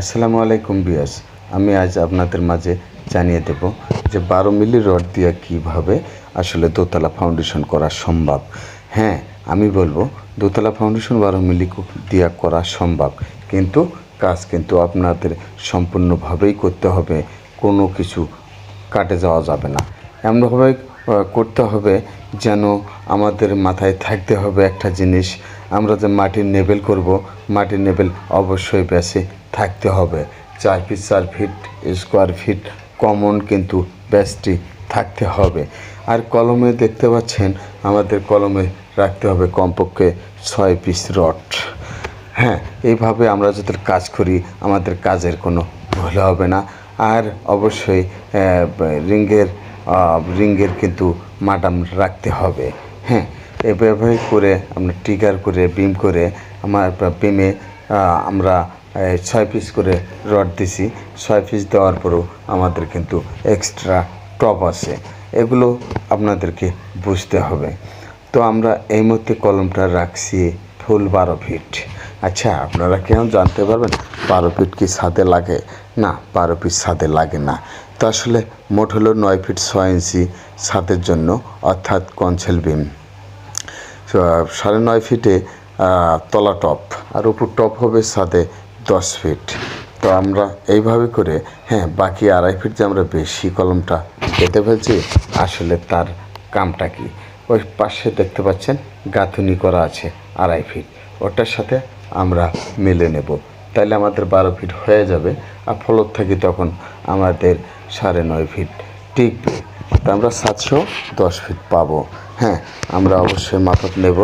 আসসালামু আলাইকুম বিয়াস আমি আজ আপনাদের মাঝে জানিয়ে দেব যে বারো মিলি রড দিয়ে কীভাবে আসলে দোতলা ফাউন্ডেশন করা সম্ভব। হ্যাঁ আমি বলব দোতলা ফাউন্ডেশন বারো মিলি দিয়ে করা সম্ভব, কিন্তু কাজ কিন্তু আপনাদের সম্পূর্ণভাবেই করতে হবে, কোনো কিছু কাটে যাওয়া যাবে না। এমনভাবে করতে হবে যেন আমাদের মাথায় থাকতে হবে একটা জিনিস আমরা যে মাটির নেবেল করব, মাটির নেবেল অবশ্যই ব্যাসে থাকতে হবে। চার ফিট চার ফিট স্কোয়ার ফিট কমন কিন্তু ব্যাসটি থাকতে হবে। আর কলমে দেখতে পাচ্ছেন, আমাদের কলমে রাখতে হবে কমপক্ষে ছয় পিস রড হ্যাঁ এইভাবে আমরা যদি কাজ করি, আমাদের কাজের কোনো ভুল হবে না। আর অবশ্যই রিঙ্গের রিঙ্গের কিন্তু মাডাম রাখতে হবে। হ্যাঁ এভাবে করে আমরা টিগার করে বিম করে আমার বিমে আমরা ছয় পিস করে রড দিছি। ছয় পিস দেওয়ার পরেও আমাদের কিন্তু এক্সট্রা টপ আছে। এগুলো আপনাদেরকে বুঝতে হবে। তো আমরা এই মুহূর্তে কলমটা রাখছি ফুল বারো ফিট আচ্ছা আপনারা কেউ জানতে পারবেন বারো ফিট কি ছাদে লাগে? না, বারো ফিট ছাদে লাগে না। তো আসলে মোট হলো নয় ফিট ছয় ইঞ্চি ছাদের জন্য, অর্থাৎ কনসেল বিম সাড়ে নয় ফিটে তলা টপ আর উপর টপ হবে সাথে দশ ফিট তো আমরা এইভাবে করে হ্যাঁ বাকি আড়াই ফিট যে আমরা বেশি কলমটা কেটে ফেলছি, আসলে তার কামটা কি? ওই পাশে দেখতে পাচ্ছেন, গাঁথুনি করা আছে আড়াই ফিট ওটার সাথে আমরা মিলে নেব। তাহলে আমাদের বারো ফিট হয়ে যাবে আর ফলত থাকি তখন আমাদের সাড়ে নয় ফিট টিকবে। তো আমরা সাতশো দশ ফিট পাবো। হ্যাঁ আমরা অবশ্যই মাপক নেব।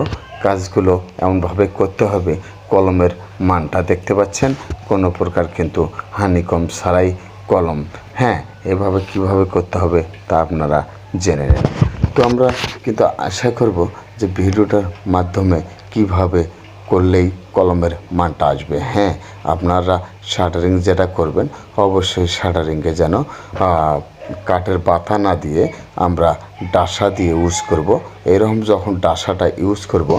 কাজগুলো এমনভাবে করতে হবে, কলমের মানটা দেখতে পাচ্ছেন, কোনো প্রকার কিন্তু হানিকম সারাই কলম। হ্যাঁ এভাবে কীভাবে করতে হবে তা আপনারা জেনে নেন তো আমরা কিন্তু আশা করব যে ভিডিওটার মাধ্যমে কীভাবে করলেই কলমের মানটা আসবে। হ্যাঁ আপনারা শাটারিং যেটা করবেন, অবশ্যই শাটারিংয়ে যেন কাঠের বাতা না দিয়ে আমরা ডাসা দিয়ে ইউজ করব। এরকম যখন ডাসাটা ইউজ করব,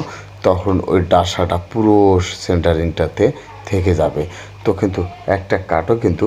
তখন ওই ডাসাটা পুরো সেন্টারিংটাতে থেকে যাবে। তো কিন্তু একটা কাঠও কিন্তু